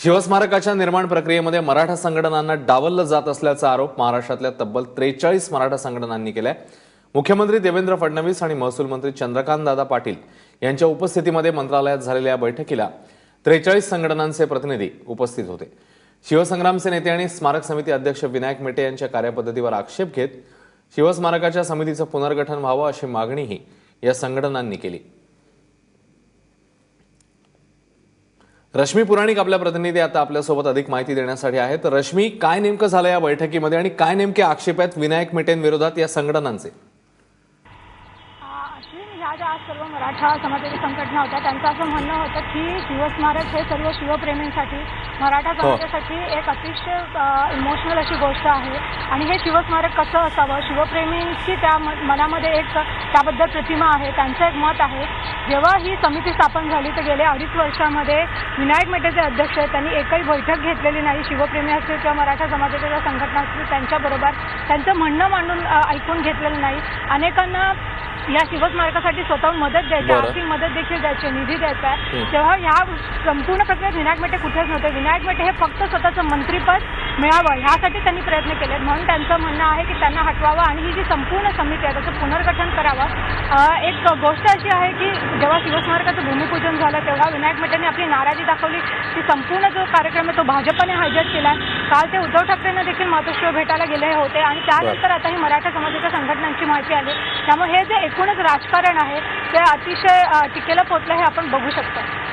शिवस्मारकाच्या निर्माण प्रक्रियेमध्ये मराठा संघटनांना डावललं जात असल्याचा आरोप महाराष्ट्रातल्या तब्बल त्रेचाळीस मराठा संघटनांनी केलाय. मुख्यमंत्री देवेंद्र फडणवीस आणि महसूल मंत्री चंद्रकांत दादा पाटील यांच्या उपस्थितीमध्ये मंत्रालयात झालेल्या या बैठकीला त्रेचाळीस संघटनांचे प्रतिनिधी उपस्थित होते. शिवसंग्रामचे नेते आणि स्मारक समिती अध्यक्ष विनायक मेटे यांच्या कार्यपद्धतीवर आक्षेप घेत शिवस्मारकाच्या समितीचं पुनर्गठन व्हावं अशी मागणीही या संघटनांनी केली. रश्मी पुराणिक आपल्या प्रतिनिधी आता आपल्यासोबत अधिक माहिती देण्यासाठी आहेत. रश्मी काय नेमकं झालं या बैठकीमध्ये आणि काय नेमके आक्षेप आहेत विनायक मेटेंविरोधात या संघटनांचे? ज्या आज सर्व मराठा समाजाच्या संघटना होत्या. त्यांचं असं म्हणणं होतं की शिवस्मारक हे सर्व शिवप्रेमींसाठी मराठा समाजासाठी एक अतिशय इमोशनल अशी गोष्ट आहे. आणि हे शिवस्मारक कसं असावं? शिवप्रेमींची त्या मनामध्ये एक त्याबद्दल प्रतिमा आहे त्यांचं एक मत आहे. जेव्हा ही समिती स्थापन झाली तर गेल्या अडीच वर्षामध्ये विनायक मेटेचे अध्यक्ष आहेत. त्यांनी एकही बैठक घेतलेली नाही. शिवप्रेमी असतील किंवा मराठा समाजाच्या ज्या संघटना असतील त्यांच्याबरोबर त्यांचं म्हणणं मांडून ऐकून घेतलेलं नाही. अनेकांना या शिवस्मारकासाठी स्वतःहून मदत द्यायची. आर्थिक मदत देखील द्यायची निधी द्यायचा आहे. तेव्हा ह्या संपूर्ण प्रक्रियेत विनायक मेटे कुठेच नव्हते विनायक मेटे हे फक्त स्वतःचं मंत्रीपद मिळावं ह्यासाठी त्यांनी प्रयत्न केले म्हणून त्यांचं म्हणणं आहे की त्यांना हटवावं आणि ही जी संपूर्ण समिती आहे त्याचं पुनर्गठन एक गोष्ट अशी आहे की जेव्हा शिवस्मारकाचं भूमिपूजन झालं तेव्हा विनायक मेटेंनी आपली नाराजी दाखवली. की संपूर्ण जो कार्यक्रम आहे तो भाजपने हायजॅक केला काल ते उद्धव ठाकरेंना देखील मातोश्रीवर भेटायला गेले होते आणि त्यानंतर आता ही मराठा समाजाच्या संघटनांची माहिती आली. त्यामुळे हे जे एकूणच राजकारण आहे ते अतिशय टिकेला पोचलं हे आपण बघू शकतो.